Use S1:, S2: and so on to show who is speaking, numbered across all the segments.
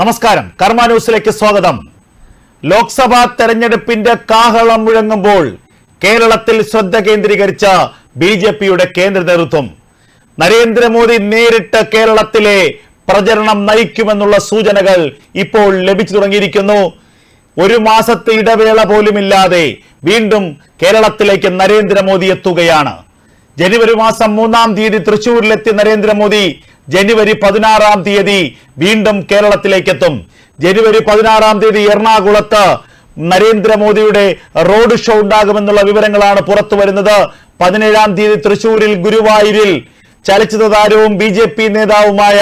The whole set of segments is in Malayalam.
S1: നമസ്കാരം കർമ്മ ന്യൂസിലേക്ക് സ്വാഗതം ലോക്സഭാ തെരഞ്ഞെടുപ്പിന്റെ കാഹളം മുഴങ്ങുമ്പോൾ കേരളത്തിൽ ശ്രദ്ധ കേന്ദ്രീകരിച്ച ബി ജെ പിയുടെ കേന്ദ്ര നേതൃത്വം നരേന്ദ്രമോദി നേരിട്ട് കേരളത്തിലെ പ്രചരണം നയിക്കുമെന്നുള്ള സൂചനകൾ ഇപ്പോൾ ലഭിച്ചു തുടങ്ങിയിരിക്കുന്നു ഒരു മാസത്തെ ഇടവേള പോലുമില്ലാതെ വീണ്ടും കേരളത്തിലേക്ക് നരേന്ദ്രമോദി എത്തുകയാണ് ജനുവരി മാസം മൂന്നാം തീയതി തൃശൂരിലെത്തിയ നരേന്ദ്രമോദി ജനുവരി പതിനാറാം തീയതി വീണ്ടും കേരളത്തിലേക്ക് എത്തും ജനുവരി പതിനാറാം തീയതി എറണാകുളത്ത് നരേന്ദ്രമോദിയുടെ റോഡ് ഷോ ഉണ്ടാകുമെന്നുള്ള വിവരങ്ങളാണ് പുറത്തു വരുന്നത് പതിനേഴാം തീയതി തൃശൂരിൽ ഗുരുവായൂരിൽ ചലച്ചിത്ര താരവും ബി ജെ പി നേതാവുമായ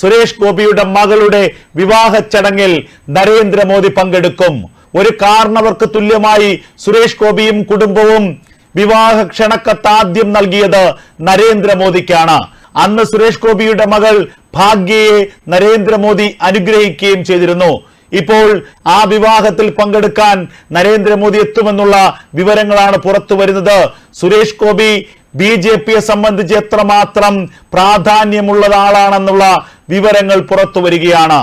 S1: സുരേഷ് ഗോപിയുടെ മകളുടെ വിവാഹ ചടങ്ങിൽ നരേന്ദ്രമോദി പങ്കെടുക്കും ഒരു കാരണവർക്ക് തുല്യമായി സുരേഷ് ഗോപിയും കുടുംബവും വിവാഹ ക്ഷണക്കത്ത് ആദ്യം നൽകിയത് നരേന്ദ്രമോദിക്കാണ് അന്ന് സുരേഷ് ഗോപിയുടെ മകൾ ഭാഗ്യയെ നരേന്ദ്രമോദി അനുഗ്രഹിക്കുകയും ചെയ്തിരുന്നു ഇപ്പോൾ ആ വിവാഹത്തിൽ പങ്കെടുക്കാൻ നരേന്ദ്രമോദി എത്തുമെന്നുള്ള വിവരങ്ങളാണ് പുറത്തു വരുന്നത് സുരേഷ് ഗോപി ബി ജെ പിയെ സംബന്ധിച്ച് എത്രമാത്രം പ്രാധാന്യമുള്ള ആളാണെന്നുള്ള വിവരങ്ങൾ പുറത്തു വരികയാണ്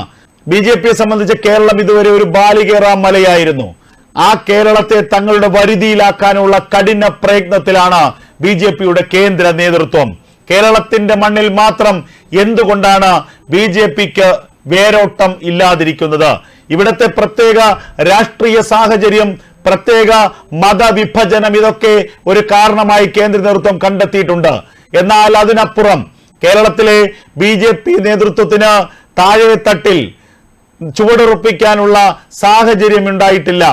S1: ബി ജെ പിയെ സംബന്ധിച്ച് കേരളം ഇതുവരെ ഒരു ബാലികേറാം മലയായിരുന്നു ആ കേരളത്തെ തങ്ങളുടെ വരുതിയിലാക്കാനുള്ള കഠിന പ്രയത്നത്തിലാണ് ബി ജെ പിയുടെ കേന്ദ്ര നേതൃത്വം കേരളത്തിന്റെ മണ്ണിൽ മാത്രം എന്തുകൊണ്ടാണ് ബി ജെ പിക്ക് വേരോട്ടം ഇല്ലാതിരിക്കുന്നത് ഇവിടത്തെ പ്രത്യേക രാഷ്ട്രീയ സാഹചര്യം പ്രത്യേക മതവിഭജനം ഇതൊക്കെ ഒരു കാരണമായി കേന്ദ്ര നേതൃത്വം കണ്ടെത്തിയിട്ടുണ്ട് എന്നാൽ അതിനപ്പുറം കേരളത്തിലെ ബി ജെ പി നേതൃത്വത്തിന് തട്ടിൽ ചുവടുറപ്പിക്കാനുള്ള സാഹചര്യം ഉണ്ടായിട്ടില്ല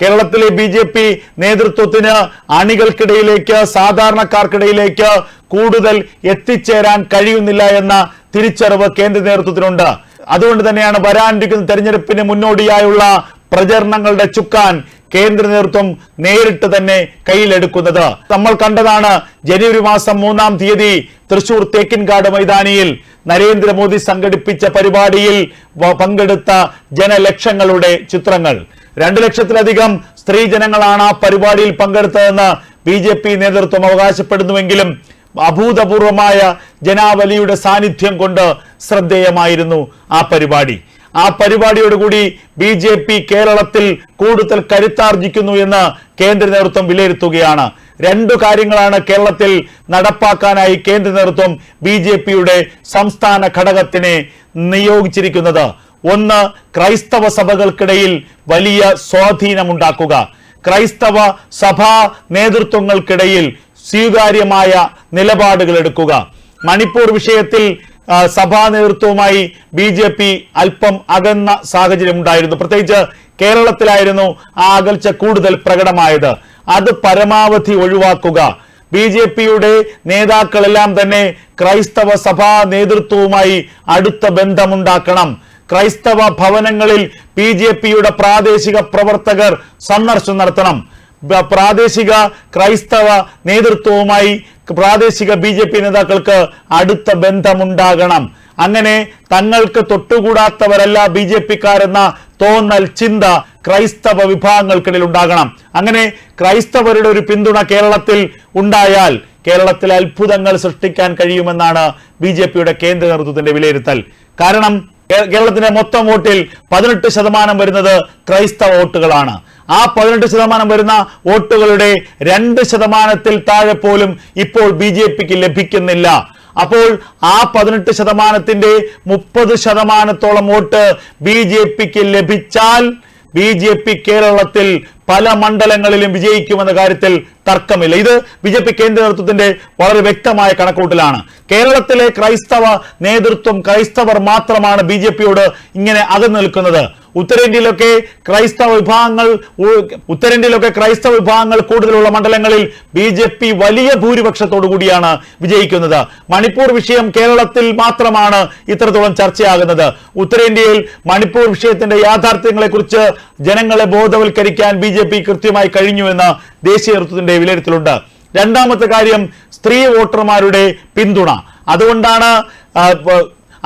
S1: കേരളത്തിലെ ബി ജെ പി നേതൃത്വത്തിന് അണികൾക്കിടയിലേക്ക് സാധാരണക്കാർക്കിടയിലേക്ക് കൂടുതൽ എത്തിച്ചേരാൻ കഴിയുന്നില്ല എന്ന തിരിച്ചറിവ് കേന്ദ്ര നേതൃത്വത്തിനുണ്ട് അതുകൊണ്ട് തന്നെയാണ് വരാനിരിക്കുന്ന തെരഞ്ഞെടുപ്പിന് മുന്നോടിയായുള്ള പ്രചരണങ്ങളുടെ ചുക്കാൻ കേന്ദ്ര നേതൃത്വം നേരിട്ട് തന്നെ കയ്യിലെടുക്കുന്നത് നമ്മൾ കണ്ടതാണ് ജനുവരി മാസം മൂന്നാം തീയതി തൃശൂർ തേക്കിൻകാട് മൈതാനിയിൽ നരേന്ദ്രമോദി സംഘടിപ്പിച്ച പരിപാടിയിൽ പങ്കെടുത്ത ജനലക്ഷങ്ങളുടെ ചിത്രങ്ങൾ രണ്ടു ലക്ഷത്തിലധികം സ്ത്രീ ജനങ്ങളാണ് ആ പരിപാടിയിൽ പങ്കെടുത്തതെന്ന് ബി ജെ പി നേതൃത്വം അവകാശപ്പെടുന്നുവെങ്കിലും അഭൂതപൂർവമായ ജനാവലിയുടെ സാന്നിധ്യം കൊണ്ട് ശ്രദ്ധേയമായിരുന്നു ആ പരിപാടി ആ പരിപാടിയോടുകൂടി ബി ജെ പി കേരളത്തിൽ കൂടുതൽ കരുത്താർജിക്കുന്നു എന്ന് കേന്ദ്ര നേതൃത്വം വിലയിരുത്തുകയാണ് രണ്ടു കാര്യങ്ങളാണ് കേരളത്തിൽ നടപ്പാക്കാനായി കേന്ദ്ര നേതൃത്വം ബി സംസ്ഥാന ഘടകത്തിനെ നിയോഗിച്ചിരിക്കുന്നത് ഒന്ന് ക്രൈസ്തവ സഭകൾക്കിടയിൽ വലിയ സ്വാധീനമുണ്ടാക്കുക ക്രൈസ്തവ സഭാ നേതൃത്വങ്ങൾക്കിടയിൽ സ്വീകാര്യമായ നിലപാടുകൾ എടുക്കുക മണിപ്പൂർ വിഷയത്തിൽ സഭാ നേതൃത്വവുമായി ബി ജെ പി അല്പം അകന്ന സാഹചര്യമുണ്ടായിരുന്നു പ്രത്യേകിച്ച് കേരളത്തിലായിരുന്നു ആ അകൽച്ച കൂടുതൽ പ്രകടമായത് അത് പരമാവധി ഒഴിവാക്കുക ബി ജെ പിയുടെ നേതാക്കളെല്ലാം തന്നെ ക്രൈസ്തവ സഭാ നേതൃത്വവുമായി അടുത്ത ബന്ധമുണ്ടാക്കണം ക്രൈസ്തവ ഭവനങ്ങളിൽ ബി ജെ പിയുടെ പ്രാദേശിക പ്രവർത്തകർ സന്ദർശനം നടത്തണം പ്രാദേശിക ക്രൈസ്തവ നേതൃത്വവുമായി പ്രാദേശിക ബി ജെ പി നേതാക്കൾക്ക് അടുത്ത ബന്ധമുണ്ടാകണം അങ്ങനെ തങ്ങൾക്ക് തൊട്ടുകൂടാത്തവരല്ല ബി ജെ പിക്കാരെന്ന തോന്നൽ ചിന്ത ക്രൈസ്തവ വിഭാഗങ്ങൾക്കിടയിൽ ഉണ്ടാകണം അങ്ങനെ ക്രൈസ്തവരുടെ ഒരു പിന്തുണ കേരളത്തിൽ ഉണ്ടായാൽ കേരളത്തിൽ അത്ഭുതങ്ങൾ സൃഷ്ടിക്കാൻ കഴിയുമെന്നാണ് ബി കേന്ദ്ര നേതൃത്വത്തിന്റെ വിലയിരുത്തൽ കാരണം കേരളത്തിന്റെ മൊത്തം വോട്ടിൽ പതിനെട്ട് ശതമാനം വരുന്നത് ക്രൈസ്തവ വോട്ടുകളാണ് ആ പതിനെട്ട് ശതമാനം വരുന്ന വോട്ടുകളുടെ രണ്ട് ശതമാനത്തിൽ താഴെ പോലും ഇപ്പോൾ ബി ജെ പിക്ക് ലഭിക്കുന്നില്ല അപ്പോൾ ആ പതിനെട്ട് ശതമാനത്തിന്റെ മുപ്പത് ശതമാനത്തോളം വോട്ട് ബി ജെ പിക്ക് ലഭിച്ചാൽ ബി ജെ പി കേരളത്തിൽ പല മണ്ഡലങ്ങളിലും വിജയിക്കുമെന്ന കാര്യത്തിൽ തർക്കമില്ല ഇത് ബി ജെ പി കേന്ദ്ര നേതൃത്വത്തിന്റെ വളരെ വ്യക്തമായ കണക്കൂട്ടലാണ് കേരളത്തിലെ ക്രൈസ്തവ നേതൃത്വം ക്രൈസ്തവർ മാത്രമാണ് ബി ജെ പിയോട് ഇങ്ങനെ അകന്നു നിൽക്കുന്നത് ഉത്തരേന്ത്യയിലൊക്കെ ക്രൈസ്തവ വിഭാഗങ്ങൾ ഉത്തരേന്ത്യയിലൊക്കെ ക്രൈസ്തവ വിഭാഗങ്ങൾ കൂടുതലുള്ള മണ്ഡലങ്ങളിൽ ബി ജെ പി വലിയ ഭൂരിപക്ഷത്തോടു കൂടിയാണ് വിജയിക്കുന്നത് മണിപ്പൂർ വിഷയം കേരളത്തിൽ മാത്രമാണ് ഇത്രത്തോളം ചർച്ചയാകുന്നത് ഉത്തരേന്ത്യയിൽ മണിപ്പൂർ വിഷയത്തിന്റെ യാഥാർത്ഥ്യങ്ങളെക്കുറിച്ച് ജനങ്ങളെ ബോധവൽക്കരിക്കാൻ ബി ജെ പി കൃത്യമായി കഴിഞ്ഞുവെന്ന് ദേശീയ നേതൃത്വത്തിന്റെ വിലയിരുത്തലുണ്ട് രണ്ടാമത്തെ കാര്യം സ്ത്രീ വോട്ടർമാരുടെ പിന്തുണ അതുകൊണ്ടാണ്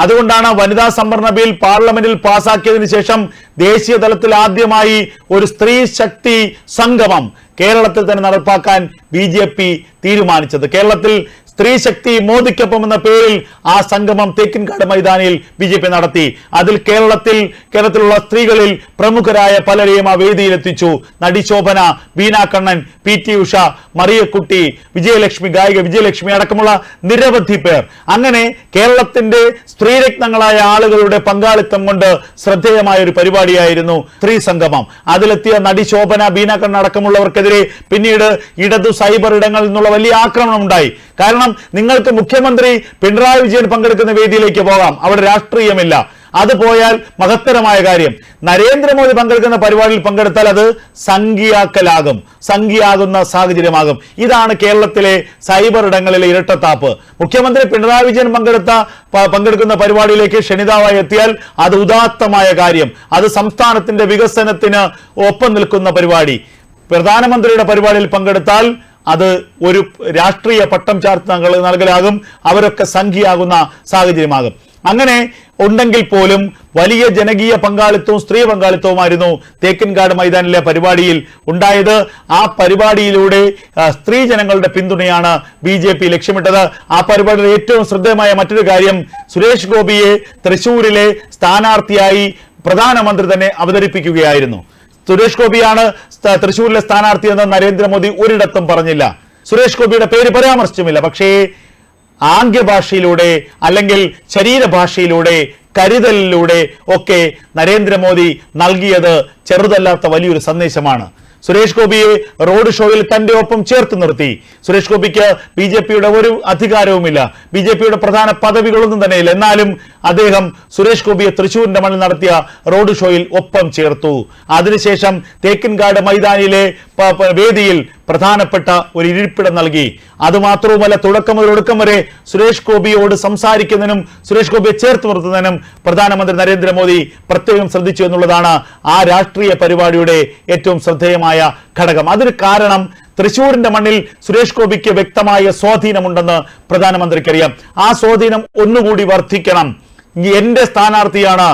S1: അതുകൊണ്ടാണ് വനിതാ സംവരണ ബിൽ പാർലമെന്റിൽ പാസാക്കിയതിനു ശേഷം ദേശീയ തലത്തിൽ ആദ്യമായി ഒരു സ്ത്രീ ശക്തി സംഗമം കേരളത്തിൽ തന്നെ നടപ്പാക്കാൻ ബി തീരുമാനിച്ചത് കേരളത്തിൽ സ്ത്രീ ശക്തി മോദിക്കൊപ്പം എന്ന പേരിൽ ആ സംഗമം തേക്കിൻകാട് മൈതാനിയിൽ ബി ജെ പി നടത്തി അതിൽ കേരളത്തിൽ കേരളത്തിലുള്ള സ്ത്രീകളിൽ പ്രമുഖരായ പലരെയും ആ വേദിയിലെത്തിച്ചു നടി ശോഭന ബീന കണ്ണൻ പി ടി ഉഷ മറിയക്കുട്ടി വിജയലക്ഷ്മി ഗായിക വിജയലക്ഷ്മി അടക്കമുള്ള നിരവധി പേർ അങ്ങനെ കേരളത്തിന്റെ സ്ത്രീരത്നങ്ങളായ ആളുകളുടെ പങ്കാളിത്തം കൊണ്ട് ശ്രദ്ധേയമായ ഒരു പരിപാടിയായിരുന്നു സ്ത്രീ സംഗമം അതിലെത്തിയ നടി ശോഭന ബീന കണ്ണൻ അടക്കമുള്ളവർക്കെതിരെ പിന്നീട് ഇടതു സൈബർ ഇടങ്ങളിൽ നിന്നുള്ള വലിയ ആക്രമണം ഉണ്ടായി കാരണം നിങ്ങൾക്ക് മുഖ്യമന്ത്രി പിണറായി വിജയൻ പങ്കെടുക്കുന്ന വേദിയിലേക്ക് പോകാം അവിടെ രാഷ്ട്രീയമില്ല അത് പോയാൽ മഹത്തരമായ കാര്യം നരേന്ദ്രമോദി പങ്കെടുക്കുന്ന പരിപാടിയിൽ പങ്കെടുത്താൽ അത് സംഖ്യാക്കലാകും സംഖ്യയാകുന്ന സാഹചര്യമാകും ഇതാണ് കേരളത്തിലെ സൈബർ ഇടങ്ങളിലെ ഇരട്ടത്താപ്പ് മുഖ്യമന്ത്രി പിണറായി വിജയൻ പങ്കെടുത്ത പങ്കെടുക്കുന്ന പരിപാടിയിലേക്ക് ക്ഷണിതാവായി എത്തിയാൽ അത് ഉദാത്തമായ കാര്യം അത് സംസ്ഥാനത്തിന്റെ വികസനത്തിന് ഒപ്പം നിൽക്കുന്ന പരിപാടി പ്രധാനമന്ത്രിയുടെ പരിപാടിയിൽ പങ്കെടുത്താൽ അത് ഒരു രാഷ്ട്രീയ പട്ടം ചാർത്ത് നൽകലാകും അവരൊക്കെ സംഖ്യയാകുന്ന സാഹചര്യമാകും അങ്ങനെ ഉണ്ടെങ്കിൽ പോലും വലിയ ജനകീയ പങ്കാളിത്തവും സ്ത്രീ പങ്കാളിത്തവുമായിരുന്നു തേക്കൻകാട് മൈതാനിലെ പരിപാടിയിൽ ഉണ്ടായത് ആ പരിപാടിയിലൂടെ സ്ത്രീ ജനങ്ങളുടെ പിന്തുണയാണ് ബി ജെ പി ലക്ഷ്യമിട്ടത് ആ പരിപാടിയിൽ ഏറ്റവും ശ്രദ്ധേയമായ മറ്റൊരു കാര്യം സുരേഷ് ഗോപിയെ തൃശൂരിലെ സ്ഥാനാർത്ഥിയായി പ്രധാനമന്ത്രി തന്നെ അവതരിപ്പിക്കുകയായിരുന്നു സുരേഷ് ഗോപിയാണ് തൃശൂരിലെ സ്ഥാനാർത്ഥി എന്ന് നരേന്ദ്രമോദി ഒരിടത്തും പറഞ്ഞില്ല സുരേഷ് ഗോപിയുടെ പേര് പരാമർശിച്ചുമില്ല പക്ഷേ ആംഗ്യഭാഷയിലൂടെ അല്ലെങ്കിൽ ശരീരഭാഷയിലൂടെ കരുതലിലൂടെ ഒക്കെ നരേന്ദ്രമോദി നൽകിയത് ചെറുതല്ലാത്ത വലിയൊരു സന്ദേശമാണ് സുരേഷ് ഗോപിയെ റോഡ് ഷോയിൽ തന്റെ ഒപ്പം ചേർത്ത് നിർത്തി സുരേഷ് ഗോപിക്ക് ബി ജെ പിയുടെ ഒരു അധികാരവുമില്ല ബി ജെ പിയുടെ പ്രധാന പദവികളൊന്നും തന്നെയില്ല എന്നാലും അദ്ദേഹം സുരേഷ് ഗോപിയെ തൃശൂരിന്റെ മണ്ണിൽ നടത്തിയ റോഡ് ഷോയിൽ ഒപ്പം ചേർത്തു അതിനുശേഷം തേക്കിൻകാട് മൈതാനിയിലെ വേദിയിൽ പ്രധാനപ്പെട്ട ഒരു ഇരിപ്പിടം നൽകി അതുമാത്രവുമല്ല തുടക്കം മുതൽ ഒടുക്കം വരെ സുരേഷ് ഗോപിയോട് സംസാരിക്കുന്നതിനും സുരേഷ് ഗോപിയെ ചേർത്ത് നിർത്തുന്നതിനും പ്രധാനമന്ത്രി നരേന്ദ്രമോദി പ്രത്യേകം ശ്രദ്ധിച്ചു എന്നുള്ളതാണ് ആ രാഷ്ട്രീയ പരിപാടിയുടെ ഏറ്റവും ശ്രദ്ധേയമായ പ്രധാനമായ ഘടകം അതിന് കാരണം തൃശൂരിന്റെ മണ്ണിൽ സുരേഷ് ഗോപിക്ക് വ്യക്തമായ സ്വാധീനമുണ്ടെന്ന് പ്രധാനമന്ത്രിക്കറിയാം ആ സ്വാധീനം ഒന്നുകൂടി വർദ്ധിക്കണം എന്റെ സ്ഥാനാർത്ഥിയാണ്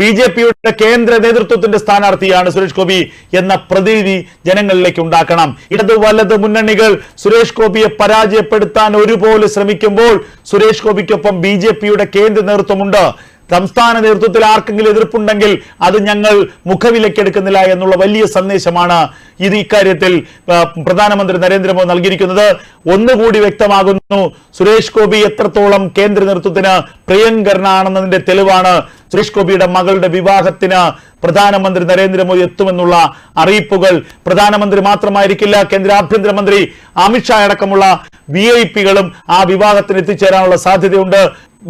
S1: ബി ജെ പിയുടെ കേന്ദ്ര നേതൃത്വത്തിന്റെ സ്ഥാനാർത്ഥിയാണ് സുരേഷ് ഗോപി എന്ന പ്രതിനിധി ജനങ്ങളിലേക്ക് ഉണ്ടാക്കണം ഇടത് വലത് മുന്നണികൾ സുരേഷ് ഗോപിയെ പരാജയപ്പെടുത്താൻ ഒരുപോലെ ശ്രമിക്കുമ്പോൾ സുരേഷ് ഗോപിക്കൊപ്പം ബി ജെ പിയുടെ കേന്ദ്ര നേതൃത്വമുണ്ട് സംസ്ഥാന നേതൃത്വത്തിൽ ആർക്കെങ്കിലും എതിർപ്പുണ്ടെങ്കിൽ അത് ഞങ്ങൾ മുഖവിലക്കെടുക്കുന്നില്ല എന്നുള്ള വലിയ സന്ദേശമാണ് ഇത് ഇക്കാര്യത്തിൽ പ്രധാനമന്ത്രി നരേന്ദ്രമോദി നൽകിയിരിക്കുന്നത് ഒന്നുകൂടി വ്യക്തമാകുന്നു സുരേഷ് ഗോപി എത്രത്തോളം കേന്ദ്ര നേതൃത്വത്തിന് പ്രിയങ്കരനാണെന്നതിന്റെ തെളിവാണ് സുരേഷ് ഗോപിയുടെ മകളുടെ വിവാഹത്തിന് പ്രധാനമന്ത്രി നരേന്ദ്രമോദി എത്തുമെന്നുള്ള അറിയിപ്പുകൾ പ്രധാനമന്ത്രി മാത്രമായിരിക്കില്ല കേന്ദ്ര ആഭ്യന്തരമന്ത്രി അമിത്ഷാ അടക്കമുള്ള വി ഐ പികളും ആ വിവാഹത്തിന് എത്തിച്ചേരാനുള്ള സാധ്യതയുണ്ട്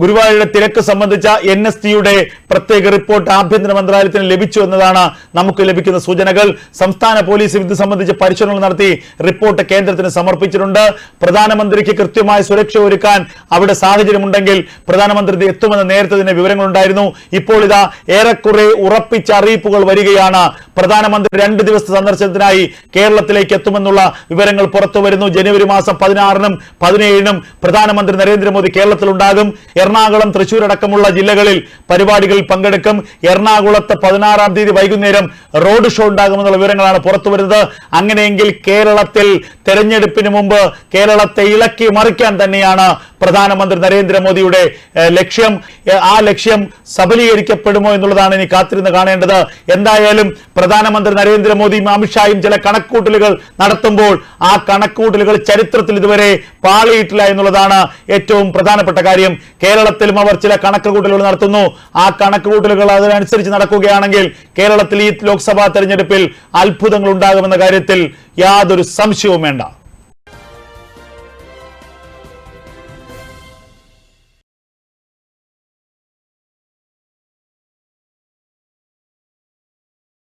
S1: ഗുരുവായൂരുടെ തിരക്ക് സംബന്ധിച്ച എൻ എസ് ടിയുടെ പ്രത്യേക റിപ്പോർട്ട് ആഭ്യന്തര മന്ത്രാലയത്തിന് ലഭിച്ചു എന്നതാണ് നമുക്ക് ലഭിക്കുന്ന സൂചനകൾ സംസ്ഥാന പോലീസ് ഇത് സംബന്ധിച്ച് പരിശോധനകൾ നടത്തി റിപ്പോർട്ട് കേന്ദ്രത്തിന് സമർപ്പിച്ചിട്ടുണ്ട് പ്രധാനമന്ത്രിക്ക് കൃത്യമായ സുരക്ഷ ഒരുക്കാൻ അവിടെ സാഹചര്യമുണ്ടെങ്കിൽ പ്രധാനമന്ത്രി എത്തുമെന്ന് നേരത്തെ തന്നെ വിവരങ്ങളുണ്ടായിരുന്നു ഇപ്പോൾ ഇതാ ഏറെക്കുറെ ഉറപ്പിച്ച അറിയിപ്പുകൾ വരികയാണ് പ്രധാനമന്ത്രി രണ്ട് ദിവസത്തെ സന്ദർശനത്തിനായി കേരളത്തിലേക്ക് എത്തുമെന്നുള്ള വിവരങ്ങൾ പുറത്തുവരുന്നു ജനുവരി മാസം പതിനാറിനും പതിനേഴിനും പ്രധാനമന്ത്രി നരേന്ദ്രമോദി കേരളത്തിലുണ്ടാകും എറണാകുളം തൃശൂർ അടക്കമുള്ള ജില്ലകളിൽ പരിപാടികളിൽ പങ്കെടുക്കും എറണാകുളത്ത് പതിനാറാം തീയതി വൈകുന്നേരം റോഡ് ഷോ ഉണ്ടാകുമെന്നുള്ള വിവരങ്ങളാണ് പുറത്തു വരുന്നത് അങ്ങനെയെങ്കിൽ കേരളത്തിൽ തെരഞ്ഞെടുപ്പിന് മുമ്പ് കേരളത്തെ ഇളക്കി മറിക്കാൻ തന്നെയാണ് പ്രധാനമന്ത്രി നരേന്ദ്രമോദിയുടെ ലക്ഷ്യം ആ ലക്ഷ്യം സബലീകരിക്കപ്പെടുമോ എന്നുള്ളതാണ് ഇനി കാത്തിരുന്ന് കാണേണ്ടത് എന്തായാലും പ്രധാനമന്ത്രി നരേന്ദ്രമോദിയും അമിത്ഷായും ചില കണക്കൂട്ടലുകൾ നടത്തുമ്പോൾ ആ കണക്കൂട്ടലുകൾ ചരിത്രത്തിൽ ഇതുവരെ പാളിയിട്ടില്ല എന്നുള്ളതാണ് ഏറ്റവും പ്രധാനപ്പെട്ട കാര്യം കേരളത്തിലും അവർ ചില കണക്കുകൂട്ടലുകൾ നടത്തുന്നു ആ കണക്കുകൂട്ടലുകൾ അതിനനുസരിച്ച് നടക്കുകയാണെങ്കിൽ കേരളത്തിൽ ഈ ലോക്സഭാ തെരഞ്ഞെടുപ്പിൽ അത്ഭുതങ്ങൾ ഉണ്ടാകുമെന്ന കാര്യത്തിൽ യാതൊരു സംശയവും വേണ്ട